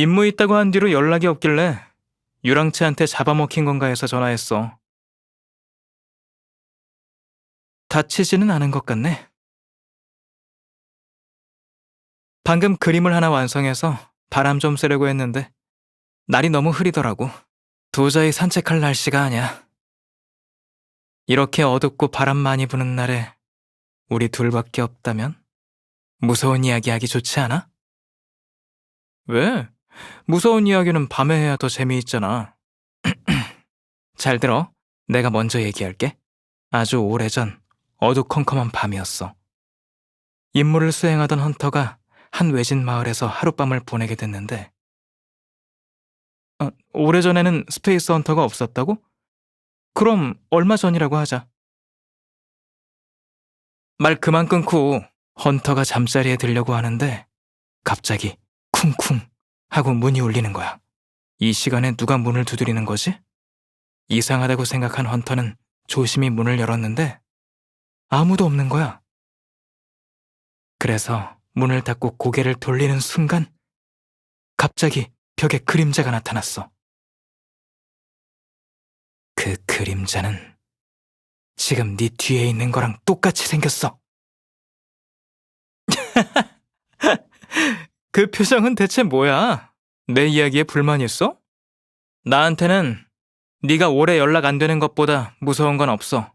임무 있다고 한 뒤로 연락이 없길래 유랑채한테 잡아먹힌 건가 해서 전화했어. 다치지는 않은 것 같네. 방금 그림을 하나 완성해서 바람 좀 쐬려고 했는데 날이 너무 흐리더라고. 도저히 산책할 날씨가 아니야. 이렇게 어둡고 바람 많이 부는 날에 우리 둘밖에 없다면 무서운 이야기 하기 좋지 않아? 왜? 무서운 이야기는 밤에 해야 더 재미있잖아. 잘 들어. 내가 먼저 얘기할게. 아주 오래전 어두컴컴한 밤이었어. 임무를 수행하던 헌터가 한 외진 마을에서 하룻밤을 보내게 됐는데 아, 오래전에는 스페이스 헌터가 없었다고? 그럼 얼마 전이라고 하자. 말 그만 끊고 헌터가 잠자리에 들려고 하는데 갑자기 쿵쿵 하고 문이 울리는 거야. 이 시간에 누가 문을 두드리는 거지? 이상하다고 생각한 헌터는 조심히 문을 열었는데 아무도 없는 거야. 그래서 문을 닫고 고개를 돌리는 순간 갑자기 벽에 그림자가 나타났어. 그 그림자는 지금 네 뒤에 있는 거랑 똑같이 생겼어. 그 표정은 대체 뭐야? 내 이야기에 불만 있어? 나한테는 네가 오래 연락 안 되는 것보다 무서운 건 없어.